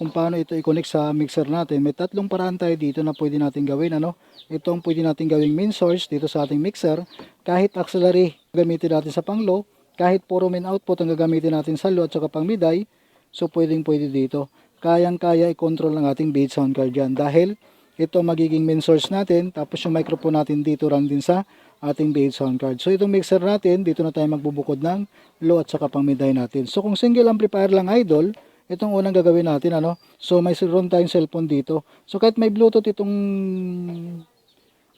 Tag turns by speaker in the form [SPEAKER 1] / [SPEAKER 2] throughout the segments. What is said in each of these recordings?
[SPEAKER 1] kung paano ito i-connect sa mixer natin. May tatlong paraan tayo dito na pwede natin gawin. Ano? Ito ang pwede natin gawing main source dito sa ating mixer. Kahit auxiliary gamitin natin sa pang low, kahit puro main output ang gagamitin natin sa low at saka pang mid-high, so pwedeng pwede dito. Kayang-kaya i-control ng ating beat sound card dyan dahil ito magiging main source natin tapos yung microphone natin dito run din sa ating bass sound card. So itong mixer natin, dito na tayo magbubukod ng low at saka pang mid-high natin. So kung single amplifier lang idol, itong unang gagawin natin ano. So may room tayong cellphone dito. So kahit may bluetooth itong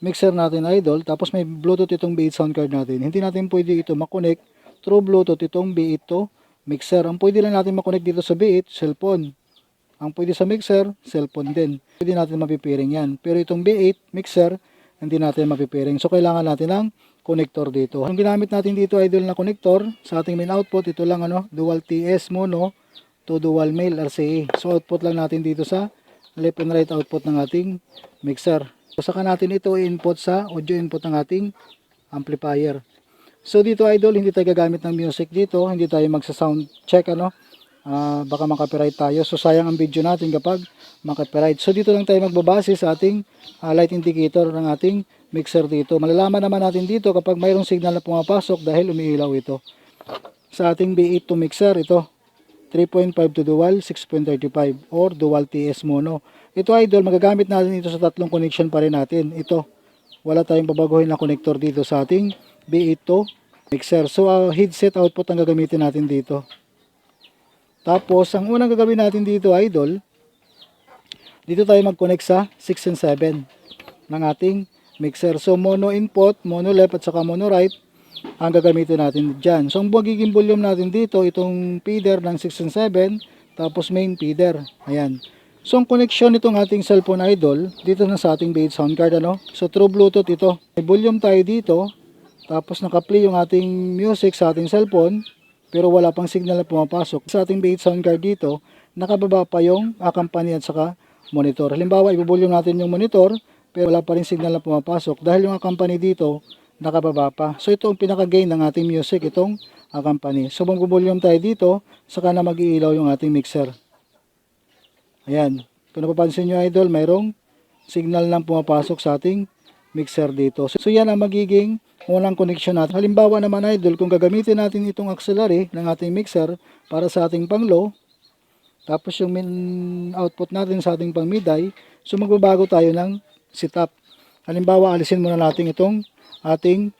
[SPEAKER 1] mixer natin idol, tapos may bluetooth itong B8 sound card natin. Hindi natin pwede ito makonect through bluetooth itong B8 to mixer. Ang pwede lang natin makonect dito sa B8, cellphone. Ang pwede sa mixer, cellphone din. Pwede natin mapipiring yan. Pero itong B8 mixer, hindi natin mapipiring. So, kailangan natin ng connector dito. Ang ginamit natin dito, idol na connector, sa ating main output, ito lang ano, dual TS mono to dual male RCA. So, output lang natin dito sa left and right output ng ating mixer. So, saka natin ito i-input sa audio input ng ating amplifier. So, dito idol, hindi tayo gagamit ng music dito. Hindi tayo magsa-sound check, ano, Ah, baka makapiright tayo. So sayang ang video natin kapag makapiright. So dito lang tayo magbabase sa ating ah, light indicator ng ating mixer dito. Malalaman naman natin dito kapag mayroong signal na pumapasok dahil umiilaw ito. Sa ating B8 to mixer, ito 3.5 to dual, 6.35 or dual TS mono. Ito idol, magagamit natin ito sa tatlong connection pa rin natin. Ito, wala tayong babaguhin na connector dito sa ating B8 to mixer. So ah, headset output ang gagamitin natin dito. Tapos, ang unang gagawin natin dito, idol, dito tayo mag-connect sa 6 and 7 ng ating mixer. So, mono input, mono left at saka mono right ang gagamitin natin dyan. So, ang magiging volume natin dito, itong feeder ng 6 and 7, tapos main feeder. Ayan. So, ang connection nitong ating cellphone idol, dito na sa ating base sound card, ano? So, through Bluetooth ito. May volume tayo dito, tapos naka-play yung ating music sa ating cellphone, pero wala pang signal na pumapasok. Sa ating bait sound card dito, nakababa pa yung accompany at saka monitor. Halimbawa, ibubulyong natin yung monitor, pero wala pa rin signal na pumapasok dahil yung accompany dito, nakababa pa. So ito ang pinaka-gain ng ating music, itong accompany. So magbubulyong tayo dito, saka na mag-iilaw yung ating mixer. Ayan. Kung napapansin nyo idol, mayroong signal lang pumapasok sa ating mixer dito. So, yan ang magiging unang connection natin. Halimbawa naman idol, kung gagamitin natin itong auxiliary ng ating mixer para sa ating pang low, tapos yung min output natin sa ating pang mid-high, so magbabago tayo ng setup. Halimbawa, alisin muna natin itong ating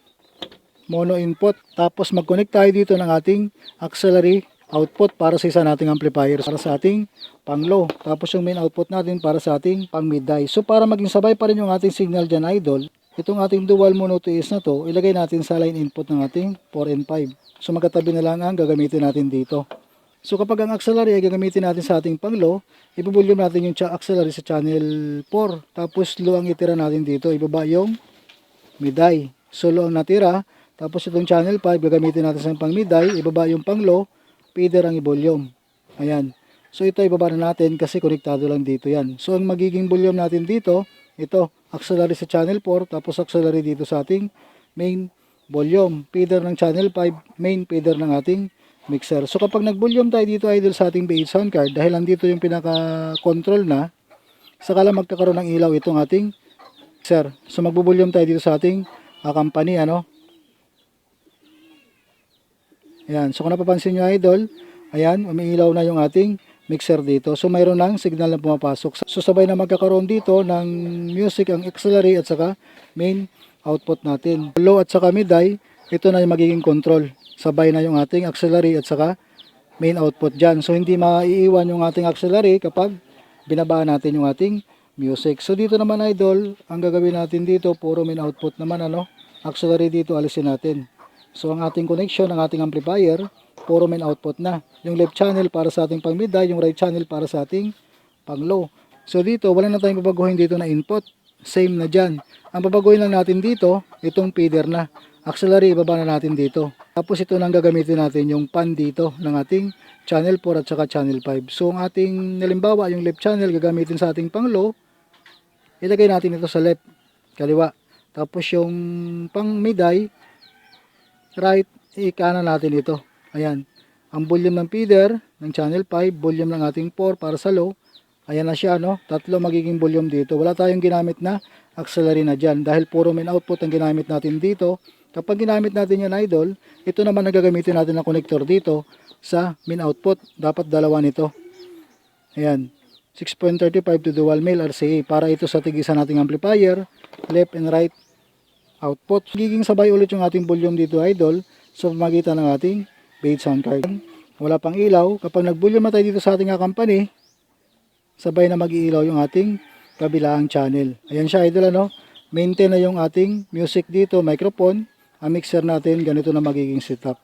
[SPEAKER 1] mono input, tapos mag-connect tayo dito ng ating auxiliary output para sa isa nating amplifier para sa ating pang low. Tapos yung main output natin para sa ating pang mid-high. So para maging sabay pa rin yung ating signal dyan idol, itong ating dual mono to is na to, ilagay natin sa line input ng ating 4 and 5. So magkatabi na lang ang gagamitin natin dito. So kapag ang auxiliary ay gagamitin natin sa ating pang low, ibubulyom natin yung auxiliary sa channel 4. Tapos low ang itira natin dito, ibaba yung mid-high. So low ang natira, tapos itong channel 5 gagamitin natin sa pang mid-high, ibaba yung pang low, feeder ang i-volume. Ayan. So ito ibaba na natin kasi konektado lang dito yan. So ang magiging volume natin dito, ito, auxiliary sa channel 4, tapos auxiliary dito sa ating main volume. Feeder ng channel 5, main feeder ng ating mixer. So kapag nag-volume tayo dito idol sa ating B8 sound card, dahil andito yung pinaka-control na, saka lang magkakaroon ng ilaw itong ating mixer. So magbo-volume tayo dito sa ating ah, company, ano, Ayan, so kung napapansin nyo idol, ayan, umiilaw na yung ating mixer dito. So mayroon ng signal na pumapasok. So sabay na magkakaroon dito ng music ang auxiliary at saka main output natin. Low at saka mid-high, ito na yung magiging control. Sabay na yung ating auxiliary at saka main output dyan. So hindi maiiwan yung ating auxiliary kapag binabaan natin yung ating music. So dito naman idol, ang gagawin natin dito, puro main output naman ano. Auxiliary dito alisin natin. So ang ating connection ng ating amplifier, puro main output na. Yung left channel para sa ating pang mid yung right channel para sa ating pang low. So dito, wala na tayong babaguhin dito na input. Same na dyan. Ang babaguhin lang natin dito, itong feeder na. Auxiliary, ibaba na natin dito. Tapos ito nang gagamitin natin yung pan dito ng ating channel 4 at saka channel 5. So ang ating, nalimbawa, yung left channel gagamitin sa ating pang low, ilagay natin ito sa left, kaliwa. Tapos yung pang mid right, ikanan natin ito. Ayan. Ang volume ng feeder ng channel 5, volume ng ating 4 para sa low, Ayan na siya, no? Tatlo magiging volume dito. Wala tayong ginamit na auxiliary na dyan. Dahil puro main output ang ginamit natin dito. Kapag ginamit natin yung idol, ito naman ang gagamitin natin na connector dito sa main output. Dapat dalawa nito. Ayan. 6.35 to dual male RCA para ito sa tigisan nating amplifier, left and right output. Giging sabay ulit yung ating volume dito idol sa pamagitan ng ating base sound card. Wala pang ilaw. Kapag nag-volume na tayo dito sa ating company, sabay na mag-iilaw yung ating kabilang channel. Ayan siya idol ano. Maintain na yung ating music dito, microphone. Ang mixer natin, ganito na magiging setup.